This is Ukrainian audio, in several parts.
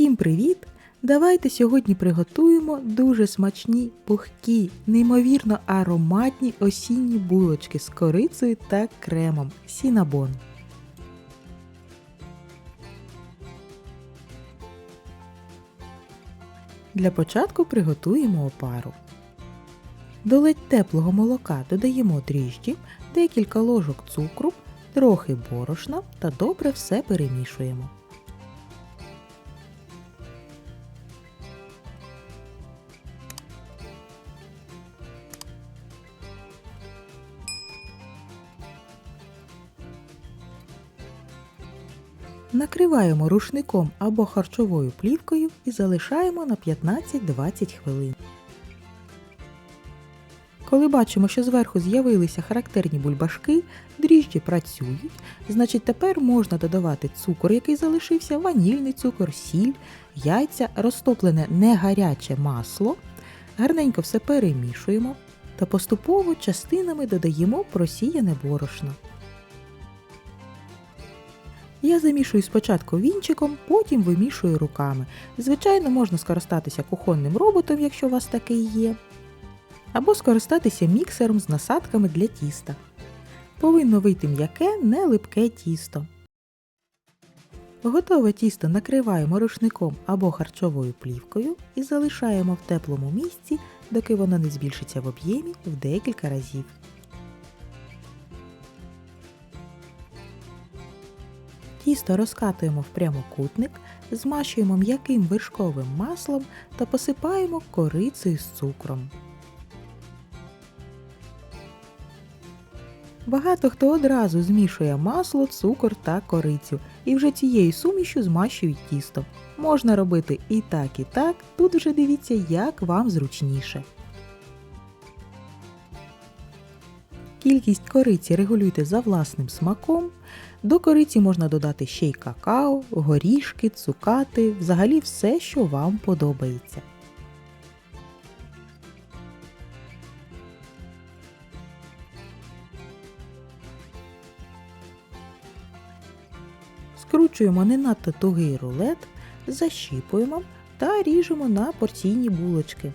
Всім привіт! Давайте сьогодні приготуємо дуже смачні, пухкі, неймовірно ароматні осінні булочки з корицею та кремом Сінабон. Для початку приготуємо опару. До ледь теплого молока додаємо дріжджі, декілька ложок цукру, трохи борошна та добре все перемішуємо. Накриваємо рушником або харчовою плівкою і залишаємо на 15-20 хвилин. Коли бачимо, що зверху з'явилися характерні бульбашки, дріжджі працюють, значить тепер можна додавати цукор, який залишився, ванільний цукор, сіль, яйця, розтоплене негаряче масло. Гарненько все перемішуємо та поступово частинами додаємо просіяне борошно. Я замішую спочатку вінчиком, потім вимішую руками. Звичайно, можна скористатися кухонним роботом, якщо у вас такий є, або скористатися міксером з насадками для тіста. Повинно вийти м'яке, не липке тісто. Готове тісто накриваємо рушником або харчовою плівкою і залишаємо в теплому місці, доки воно не збільшиться в об'ємі в декілька разів. Тісто розкатуємо в прямокутник, змащуємо м'яким вершковим маслом та посипаємо корицею з цукром. Багато хто одразу змішує масло, цукор та корицю і вже цією сумішю змащують тісто. Можна робити і так, і так, тут вже дивіться, як вам зручніше. Кількість кориці регулюйте за власним смаком. До кориці можна додати ще й какао, горішки, цукати, взагалі все, що вам подобається. Скручуємо не надто тугий рулет, защіпуємо та ріжемо на порційні булочки.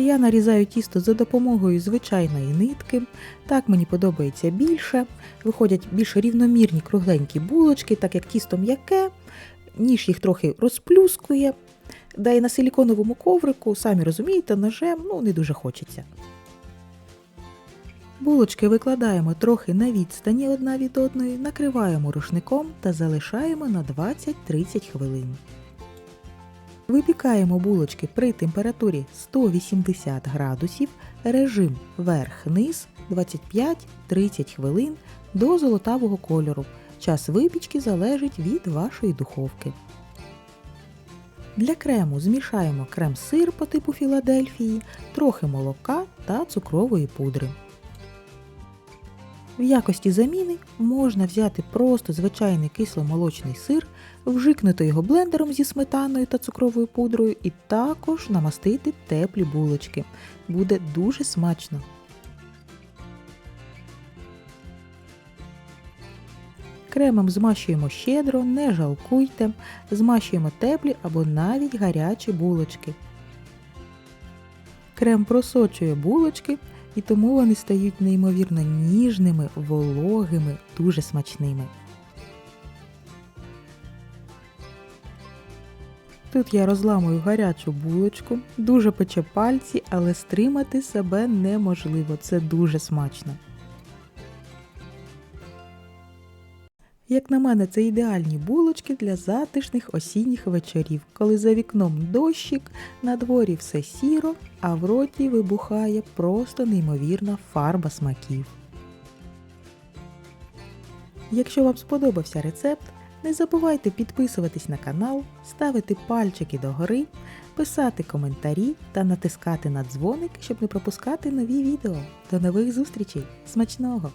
Я нарізаю тісто за допомогою звичайної нитки. Так мені подобається більше. Виходять більш рівномірні кругленькі булочки, так як тісто м'яке, ніж їх трохи розплюскує. Да і на силіконовому коврику, самі розумієте, ножем ну, не дуже хочеться. Булочки викладаємо трохи на відстані одна від одної, накриваємо рушником та залишаємо на 20-30 хвилин. Випікаємо булочки при температурі 180 градусів, режим верх-низ 25-30 хвилин до золотавого кольору. Час випічки залежить від вашої духовки. Для крему змішаємо крем-сир по типу Філадельфії, трохи молока та цукрової пудри. В якості заміни можна взяти просто звичайний кисломолочний сир, вжикнути його блендером зі сметаною та цукровою пудрою і також намастити теплі булочки. Буде дуже смачно. Кремом змащуємо щедро, не жалкуйте, змащуємо теплі або навіть гарячі булочки. Крем просочує булочки і тому вони стають неймовірно ніжними, вологими, дуже смачними. Тут я розламую гарячу булочку, дуже пече пальці, але стримати себе неможливо, це дуже смачно. Як на мене, це ідеальні булочки для затишних осінніх вечорів, коли за вікном дощик, на дворі все сіро, а в роті вибухає просто неймовірна фарба смаків. Якщо вам сподобався рецепт, не забувайте підписуватись на канал, ставити пальчики догори, писати коментарі та натискати на дзвоник, щоб не пропускати нові відео. До нових зустрічей! Смачного!